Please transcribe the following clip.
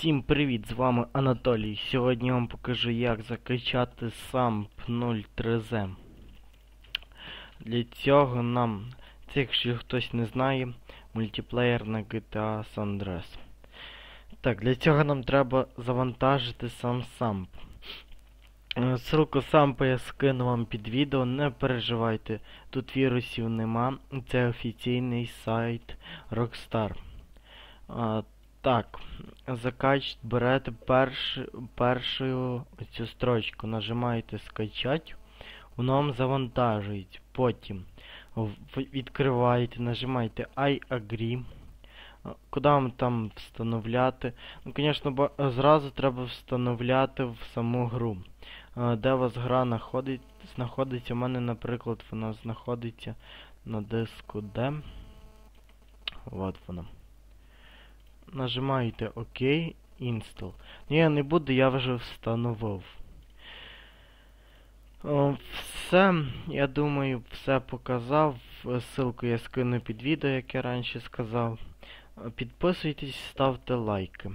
Всім привіт, з вами Анатолій. Сьогодні я вам покажу, як закачати SAMP 03Z. Для цього нам, це якщо хтось не знає, мультиплеєр на GTA San Andreas. Так, для цього нам треба завантажити сам SAMP. Е, Ссылку сампа я скину вам під відео, не переживайте, тут вірусів нема, це офіційний сайт Rockstar. А, так, закач берете перш, першу цю строчку, нажимаєте скачать, воно вам завантажується. Потім відкриваєте, нажимаєте I agree. Куди вам там встановляти? Ну, звісно, зразу треба встановляти в саму гру. Де у вас гра знаходить, знаходиться? У мене, наприклад, вона знаходиться на диску D. От вона. Нажимаєте ОК, Install. Ні, не буду, я вже встановив. Все, я думаю, все показав. Ссылку я скину під відео, як я раніше сказав. Підписуйтесь, ставте лайки.